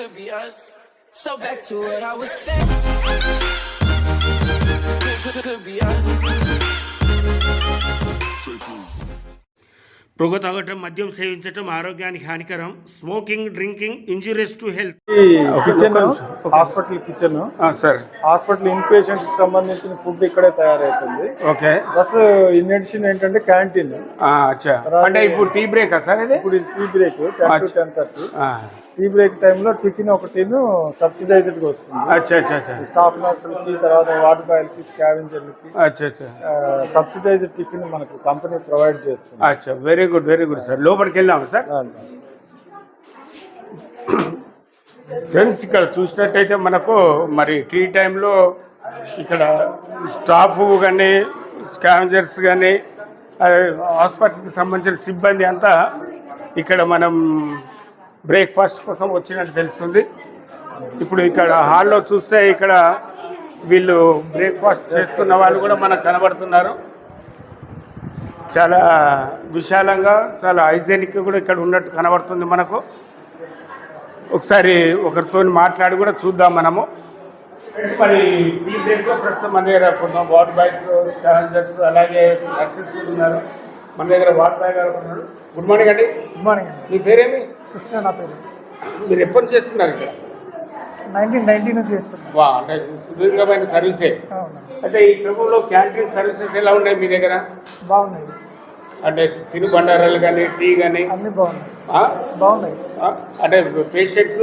could be us. So back to what I was saying. Could, could, could be us. పొగ తాగటం మద్యం సేవించటం ఆరోగ్యానికి హానికరం. Smoking drinking injurious to health. ఈ kitchen? Hospital kitchen? Sir. Hospital in పేషెంట్కి సంబంధించిన ఫుడ్ ఇక్కడే తయారవుతుంది ఓకే. ప్లస్ ఇన్ అడిషన్ ఏంటంటే క్యాంటీన్. అచ్చా. అంటే ఇప్పుడు టీ బ్రేక్ సార్ ఇది? ఇప్పుడు tea break ten to ten thirty tea break టైంలో టిఫిన్ ఒకటిను సబ్సిడైజ్డ్గా వస్తుంది స్టాఫ్ నర్సులకి తర్వాత వార్డ్ బాయ్లకి స్కావెంజర్లకి సబ్సిడైజ్డ్ టిఫిన్ మనకు కంపెనీ ప్రొవైడ్ చేస్తుంది. అచ్చా very good very good sir. లోపలికి వెళ్దాం సార్? ఫ్రెండ్స్ ఇక్కడ చూసినట్టయితే మనకు మరి టీ టైంలో ఇక్కడ స్టాఫ్ కానీ స్కావెంజర్స్ కానీ హాస్పిటల్కి సంబంధించిన సిబ్బంది అంతా ఇక్కడ మనం బ్రేక్ఫాస్ట్ కోసం వచ్చినట్టు తెలుస్తుంది. ఇప్పుడు ఇక్కడ హాల్లో చూస్తే ఇక్కడ వీళ్ళు బ్రేక్ఫాస్ట్ చేస్తున్న వాళ్ళు కూడా మనకు కనబడుతున్నారు. చాలా విశాలంగా చాలా హైజెనిక్ కూడా ఇక్కడ ఉన్నట్టు కనబడుతుంది మనకు. ఒకసారి ఒకరితో మాట్లాడి కూడా చూద్దాం మనము. మరి ఈ బ్రేక్లో ప్రస్తుతం మన దగ్గర కొంత వార్డ్ బాయ్స్ స్కావెంజర్స్ అలాగే నర్సెస్ కూడా ఉన్నారు. మన దగ్గర వార్డ్ బాయ్ గారు ఉన్నారు. గుడ్ మార్నింగ్ అండి. గుడ్ మార్నింగ్ మీ పేరేమి? కృష్ణ నా పేరు. మీరు ఎప్పటి నుంచి చేస్తున్నారు ఇక్కడ? నైన్టీన్ నైన్టీ నుంచి చేస్తున్నాను వా అంటే సుదీర్ఘమైన సర్వీసే. అవునా అయితే ఈ ప్రభుత్వంలో క్యాంటీన్ సర్వీసెస్ ఎలా ఉన్నాయి మీ దగ్గర? బాగున్నాయి. అంటే తిను బండారాలు కానీ టీ కానీ అన్నీ బాగున్నాయి. ఆ? బాగున్నాయి. ఆ? అంటే పేషెంట్స్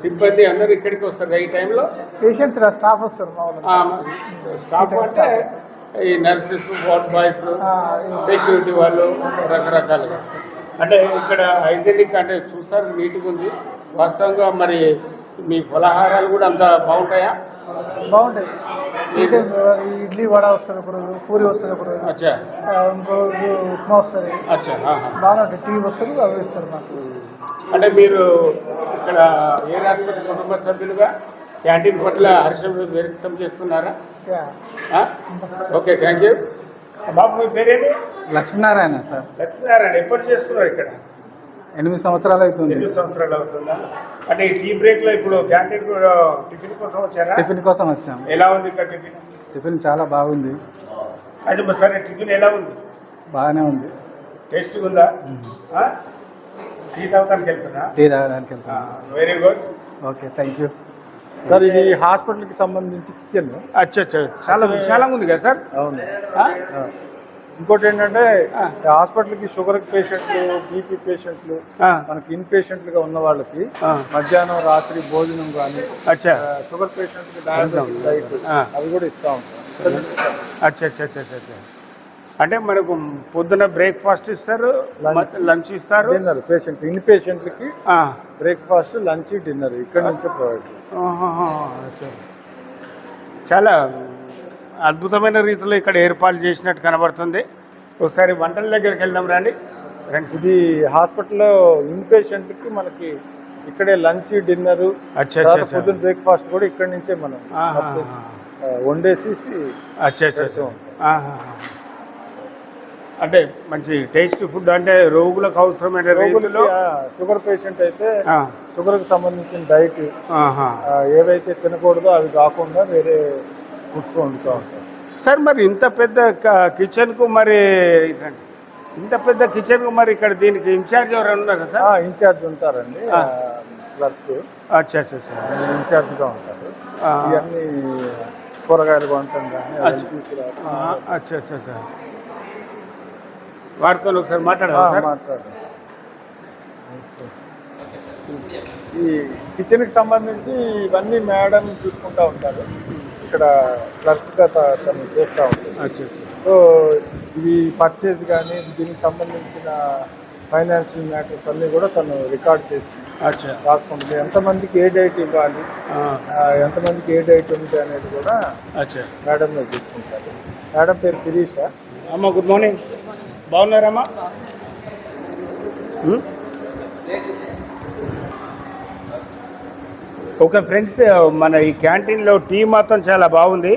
సిబ్బంది అందరూ ఇక్కడికి వస్తారు ఈ టైంలో? పేషెంట్స్ రా స్టాఫ్ వస్తారు మా వాళ్ళు స్టాఫ్ అంటే ఈ నర్సెస్ వార్డ్ బాయ్స్ ఆ, సెక్యూరిటీ వాళ్ళు రకరకాలుగా. అంటే ఇక్కడ హైజెనిక్ అంటే చూస్తారు నీట్గా ఉంది. వాస్తవంగా మరి మీ ఫలహారాలు కూడా అంత బాగుంటాయా? బాగుంటాయి. ఇడ్లీ వడ వస్తుంది రోజు పూరి వస్తుంది ఆ, ఇంకో ఉప్మా వస్తుంది. బాగానే ఉంటాయి. టీ వస్తారు అవి ఇస్తారు మాకు. అంటే మీరు ఇక్కడ ఏ రాష్ట్రపతి కుటుంబ సభ్యులుగా క్యాంటీన్ పట్ల హర్షం వ్యక్తం చేస్తున్నారా? Okay thank you. బాబు మీ పేరేంటి లక్ష్మీనారాయణ సార్. లక్ష్మీనారాయణ ఎప్పటి చేస్తున్నారు ఇక్కడ? ఎనిమిది సంవత్సరాలు అవుతుంది. ఎన్ని సంవత్సరాలు అవుతుందా? అంటే ఈ టీ బ్రేక్లో ఇప్పుడు క్యాంటీన్ టిఫిన్ కోసం వచ్చారా? టిఫిన్ కోసం వచ్చాం. ఎలా ఉంది ఇక్కడ టిఫిన్? టిఫిన్ చాలా బాగుంది. అది సరే టిఫిన్ ఎలా ఉంది? బాగానే ఉంది. టేస్ట్గా ఉందా? టీ తాగడానికి వెళ్తున్నా టీ తాగడానికి వెళ్తాం very good. Okay thank you. Sir ఇది హాస్పిటల్కి సంబంధించి కిచెన్. అచ్చా చాలా విశాలంగా ఉంది కదా సార్? అవును. ఇంకోటి ఏంటంటే హాస్పిటల్కి షుగర్ పేషెంట్లు బీపీ పేషెంట్లు. మనకి ఇన్ పేషెంట్లుగా ఉన్న వాళ్ళకి. మధ్యాహ్నం రాత్రి భోజనం కానీ అచ్చా. షుగర్ పేషెంట్కి డయాబెటిక్ డైట్ ఆ. అవి కూడా ఇస్తూ ఉంటాం. అచ్చా అచ్చా అచ్చా, అచ్చా. అంటే మనకు పొద్దున బ్రేక్ఫాస్ట్ ఇస్తారు. లంచ్ ఇస్తారు. డిన్నర్ పేషెంట్ ఇన్ పేషెంట్లకి. బ్రేక్ఫాస్ట్ లంచ్ డిన్నర్ ఇక్కడ నుంచే ప్రొవైడ్. చాలా అద్భుతమైన రీతిలో ఇక్కడ ఏర్పాటు చేసినట్టు కనబడుతుంది. ఒకసారి వంటల దగ్గరికి వెళ్దాం రండి. ఇది హాస్పిటల్లో ఇన్ పేషెంట్కి మనకి ఇక్కడే లంచ్ డిన్నర్ పొద్దున్న బ్రేక్ఫాస్ట్ కూడా ఇక్కడ నుంచే మనం వండేసేసి అచ్చా అచ్చా పెడుతూ అచ్చా. ఉంటాం. ఆహాహా. అంటే మంచి టేస్టీ ఫుడ్ అంటే రోగులకు అవసరమైన రీతిలో షుగర్ పేషెంట్ అయితే ఆ, షుగర్కి సంబంధించిన డైట్. ఏవైతే తినకూడదో అవి కాకుండా వేరే ఫుడ్స్ వండుతూ ఉంటాం సార్ మరి ఇంత పెద్ద క- కిచెన్కు మరి ఇంత పెద్ద కిచెన్కు మరి ఇక్కడ దీనికి ఇన్ఛార్జ్ ఎవరు ఉన్నారా సార్ ఆ, ఇన్ఛార్జ్ ఉంటారండి. క్లర్క్ అచ్చా అచ్చా అచ్చా ఇన్ఛార్జ్గా ఉంటారు. ఇవన్నీ కూరగాయలు వంటం కానీ అచ్చా. అచ్చా అచ్చా వారితో ఒకసారి మాట్లాడాలి ఈ కిచెన్కి సంబంధించి ఇవన్నీ మేడం చూసుకుంటా ఉంటారు. ఇక్కడ క్లర్క్గా తను చేస్తూ ఉంటుంది సో ఇవి పర్చేజ్ కానీ దీనికి సంబంధించిన ఫైనాన్షియల్ మ్యాటర్స్ అన్నీ కూడా తను రికార్డ్ చేసి అచ్చా. రాసుకుంటుంది. ఎంతమందికి ఏ డైట్ ఇవ్వాలి? ఎంతమందికి ఏ డైట్ ఉంది అనేది కూడా అచ్చా. మేడం చూసుకుంటారు. మేడం పేరు శిరీష. అమ్మ గుడ్ మార్నింగ్ బాగున్నారమ్మా? ఓకే ఫ్రెండ్స్ మన ఈ క్యాంటీన్లో టీ మాత్రం చాలా బాగుంది.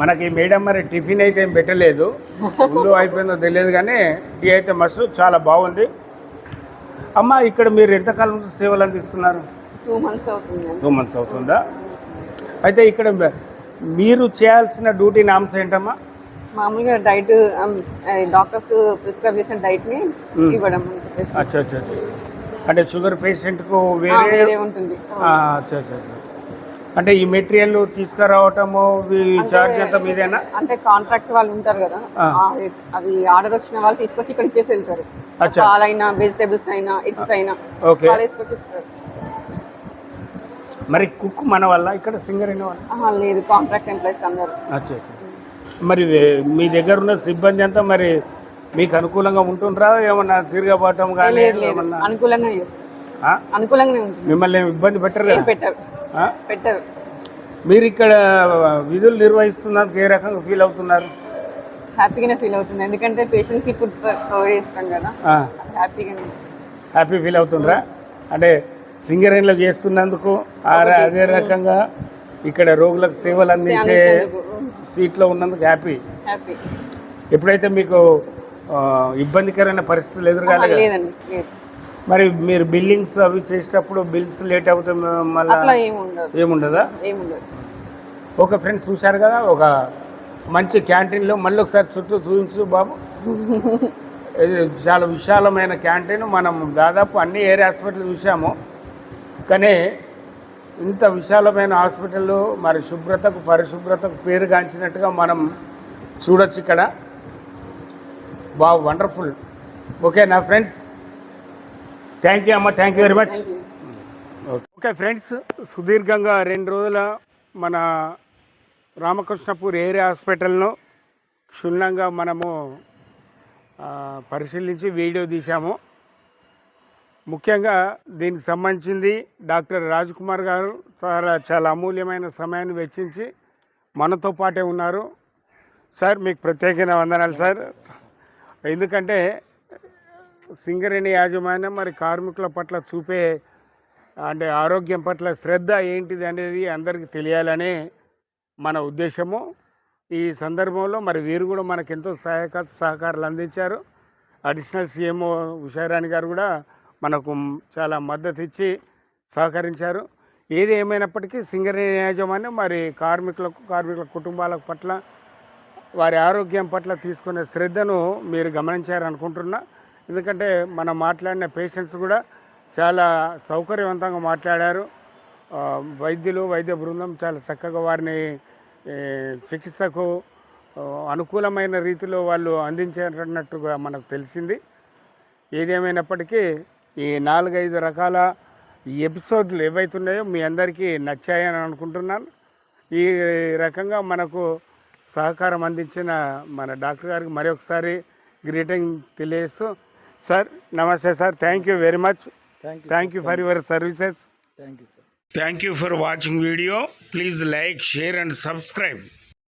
మనకి మేడం మరి టిఫిన్ అయితే ఏం పెట్టలేదు. ముందు అయిపోయిందో తెలియదు కానీ టీ అయితే మస్తు చాలా బాగుంది. అమ్మ ఇక్కడ మీరు ఎంతకాలం సేవలు అందిస్తున్నారు? టూ మంత్స్ అవుతుంది. టూ మంత్స్ అవుతుందా? అయితే ఇక్కడ మీరు చేయాల్సిన డ్యూటీ నామ్స్ ఏంటమ్మా? మామూలుగా డైట్ డాక్టర్స్ ప్రిస్క్రైబ్ చేసిన డైట్ని మ్మ్. ఇవ్వడం. అచ్చా అచ్చా అంటే షుగర్ పేషెంట్కు ఆ, వేరే ఉంటుంది. అచ్చా అచ్చా. అంటే ఈ మెటీరియల్ తీసుకురావటము చార్జ్ ఎంత మీదేనా? అంటే కాంట్రాక్ట్ వాళ్ళు ఉంటారు కదా అవి ఆర్డర్ వచ్చిన వాళ్ళు తీసుకొచ్చి ఇక్కడ ఇచ్చేసి వెళ్తారు. పాలైనా వెజిటేబుల్స్ అయినా ఎగ్స్ అయినా ఓకే. మరి కుక్ మన వల్ల ఇక్కడ సింగర్ అయిన వాళ్ళ? లేదు కాంట్రాక్ట్ ఎంప్లాయీస్ అందరు. అచ్చా అచ్చా. మరి మీ దగ్గర ఉన్న సిబ్బంది అంతా మరి మీకు అనుకూలంగా ఉంటుండ్రా? ఏమన్నా తిరగబడటం కానీ ఏమన్నా? అనుకూలంగా? అనుకూలంగానే ఉంటుంది. మిమ్మల్ని ఏమి ఇబ్బంది పెట్టరు కదా? పెట్టరు. మీరు ఇక్కడ విధులు నిర్వహిస్తున్నందుకు ఏ రకంగా ఫీల్ అవుతున్నారు? హ్యాపీగానే ఫీల్ అవుతుంది. ఎందుకంటే పేషెంట్కి ఫుడ్ ప్రొవైడ్ చేస్తాం కదా. హ్యాపీగానే హ్యాపీ ఫీల్ అవుతుండ్రా? అంటే సింగరేణిలో చేస్తున్నందుకు అదే రకంగా ఇక్కడ రోగులకు సేవలు అందించే సీట్లో ఉన్నందుకు హ్యాపీ. ఎప్పుడైతే మీకు ఇబ్బందికరమైన పరిస్థితులు ఎదురుగాలి లేదండి లేదు. మరి మీరు బిల్లింగ్స్ అవి చేసేటప్పుడు బిల్స్ లేట్ అవుతే మళ్ళీ ఏముండదా? ఒక ఫ్రెండ్స్ చూశారు కదా ఒక మంచి క్యాంటీన్లో మళ్ళీ ఒకసారి చుట్టూ చూపించు బాబు. ఇది చాలా విశాలమైన క్యాంటీన్. మనం దాదాపు అన్ని ఏరియా హాస్పిటల్ చూసాము కానీ ఇంత విశాలమైన హాస్పిటల్ మరి శుభ్రతకు పరిశుభ్రతకు పేరుగాంచినట్టుగా మనం చూడొచ్చు ఇక్కడ. బా వండర్ఫుల్. ఓకే నా ఫ్రెండ్స్ థ్యాంక్ యూ అమ్మ thank you very much. Okay friends సుదీర్ఘంగా రెండు రోజుల మన రామకృష్ణపూర్ ఏరియా హాస్పిటల్ను క్షుణ్ణంగా మనము పరిశీలించి వీడియో తీశాము. ముఖ్యంగా దీనికి సంబంధించింది డాక్టర్ రాజ్ కుమార్ గారు చాలా చాలా అమూల్యమైన సమయాన్ని వెచ్చించి మనతో పాటే ఉన్నారు. సార్ మీకు ప్రత్యేకమైన వందనాలు సార్. ఎందుకంటే సింగరేణి యాజమాన్యం మరి కార్మికుల పట్ల చూపే అంటే ఆరోగ్యం పట్ల శ్రద్ధ ఏంటిది అనేది అందరికీ తెలియాలని మన ఉద్దేశము. ఈ సందర్భంలో మరి వీరు కూడా మనకు ఎంతో సహాయక సహకారాలు అందించారు. అడిషనల్ సీఎంఓ ఉషారాణి గారు కూడా మనకు చాలా మద్దతు ఇచ్చి సహకరించారు. ఏది ఏమైనప్పటికీ సింగరేణి యాజమాన్యం మరి కార్మికులకు కార్మికుల కుటుంబాల పట్ల వారి ఆరోగ్యం పట్ల తీసుకునే శ్రద్ధను మీరు గమనించారనుకుంటున్నా. ఎందుకంటే మనం మాట్లాడిన పేషెంట్స్ కూడా చాలా సౌకర్యవంతంగా మాట్లాడారు. వైద్యులు వైద్య బృందం చాలా చక్కగా వారిని చికిత్సకు అనుకూలమైన రీతిలో వాళ్ళు అందించేటట్టుగా మనకు తెలిసింది. ఏదేమైనప్పటికీ ఈ నాలుగైదు రకాల ఎపిసోడ్లు ఏవైతున్నాయో మీ అందరికీ నచ్చాయని అనుకుంటున్నాను. ఈ రకంగా మనకు సహకారం అందించిన మన డాక్టర్ గారికి మరొకసారి గ్రీటింగ్ తెలియజేస్తూ సార్ నమస్తే sir thank you very much. Thank you thank you for your services thank you sir thank you for watching video please like share and subscribe